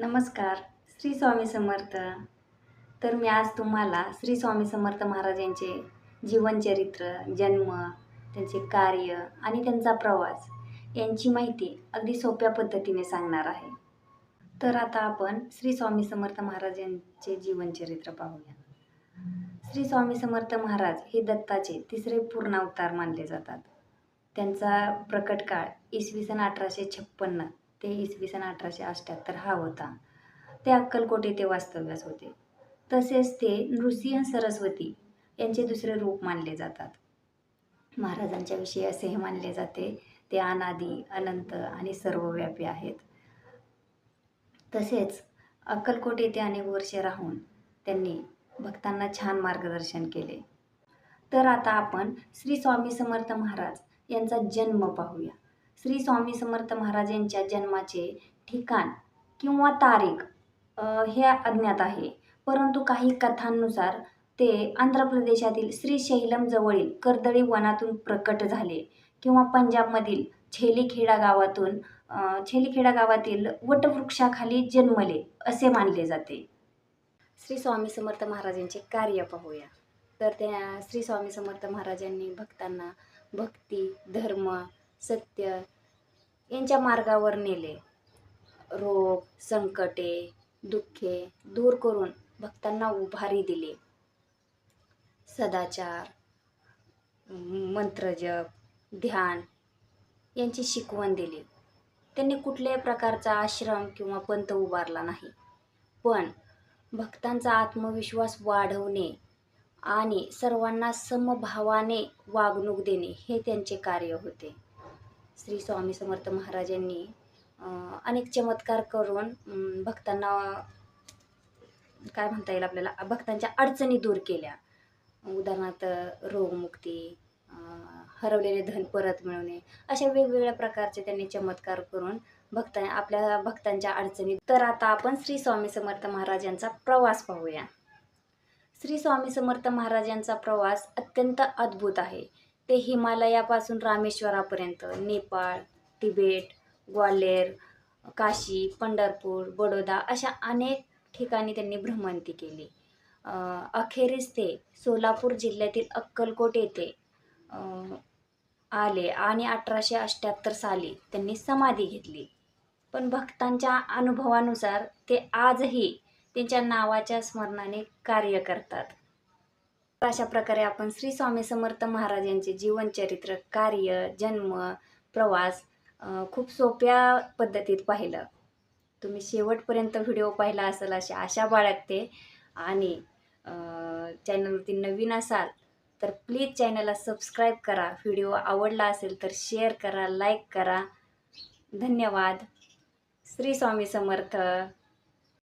नमस्कार श्री स्वामी समर्थ. तर मी आज तुम्हाला श्री स्वामी समर्थ महाराजांचे जीवनचरित्र जन्म त्यांचे कार्य आणि त्यांचा प्रवास यांची माहिती अगदी सोप्या पद्धतीने सांगणार आहे. तर आता आपण श्री स्वामी समर्थ महाराजांचे जीवनचरित्र पाहूया. श्री स्वामी समर्थ महाराज हे दत्ताचे तिसरे पूर्णावतार मानले जातात. त्यांचा प्रकट काळ इसवी सन अठराशे छप्पन्न ते इसवी सन अठराशे अठ्ठ्याहत्तर हा होता. ते अक्कलकोट येथे वास्तव्यास होते. तसेच ते नृसिंह सरस्वती यांचे दुसरे रूप मानले जातात. महाराजांच्या विषयी असेही मानले जाते ते अनादी अनंत आणि सर्वव्यापी आहेत. तसेच अक्कलकोट येथे अनेक वर्षे राहून त्यांनी भक्तांना छान मार्गदर्शन केले. तर आता आपण श्री स्वामी समर्थ महाराज यांचा जन्म पाहूया. श्री स्वामी समर्थ महाराज यांच्या जन्माचे ठिकाण किंवा तारीख हे अज्ञात आहे. परंतु काही कथांनुसार ते आंध्र प्रदेशातील श्री शैलमजवळील कर्दळी वनातून प्रकट झाले किंवा पंजाबमधील छेलीखेडा गावातून छेलीखेडा गावातील वटवृक्षाखाली जन्मले असे मानले जाते. श्री स्वामी समर्थ महाराजांचे कार्य पाहूया. तर त्या श्री स्वामी समर्थ महाराजांनी भक्तांना भक्ती धर्म सत्य यांच्या मार्गावर नेले. रोग संकटे दुःखे दूर करून भक्तांना उभारी दिली. सदाचार मंत्रजप ध्यान यांची शिकवण दिली. त्यांनी कुठल्याही प्रकारचा आश्रम किंवा पंथ उभारला नाही. पण भक्तांचा आत्मविश्वास वाढवणे आणि सर्वांना समभावाने वागणूक देणे हे त्यांचे कार्य होते. श्री स्वामी समर्थ महाराजांनी अनेक चमत्कार करून भक्तांना काय म्हणता येईल आपल्याला भक्तांच्या अडचणी दूर केल्या. उदाहरणार्थ रोगमुक्ती हरवलेले धन परत मिळवणे अशा वेगवेगळ्या प्रकारचे त्यांनी चमत्कार करून भक्ता आपल्या भक्तांच्या अडचणी तर आता आपण श्री स्वामी समर्थ महाराजांचा प्रवास पाहूया. श्री स्वामी समर्थ महाराजांचा प्रवास अत्यंत अद्भुत आहे. ते हिमालयापासून रामेश्वरापर्यंत. नेपाळ तिबेट ग्वाल्हेर काशी पंढरपूर बडोदा अशा अनेक ठिकाणी त्यांनी भ्रमंती केली. अखेरीस ते सोलापूर जिल्ह्यातील अक्कलकोट येथे आले आणि अठराशे अठ्ठ्याहत्तर साली त्यांनी समाधी घेतली. पण भक्तांच्या अनुभवानुसार ते आजही त्यांच्या नावाच्या स्मरणाने कार्य करतात. अशा प्रकारे आपण श्री स्वामी समर्थ महाराजांचे जीवनचरित्र कार्य जन्म प्रवास खूप सोप्या पद्धतीत पाहिलं. तुम्ही शेवटपर्यंत व्हिडिओ पाहिला असेल अशी आशा बाळगते. आणि चॅनलवरती नवीन असाल तर प्लीज चॅनलला सबस्क्राईब करा. व्हिडिओ आवडला असेल तर शेअर करा लाईक करा. धन्यवाद. श्री स्वामी समर्थ.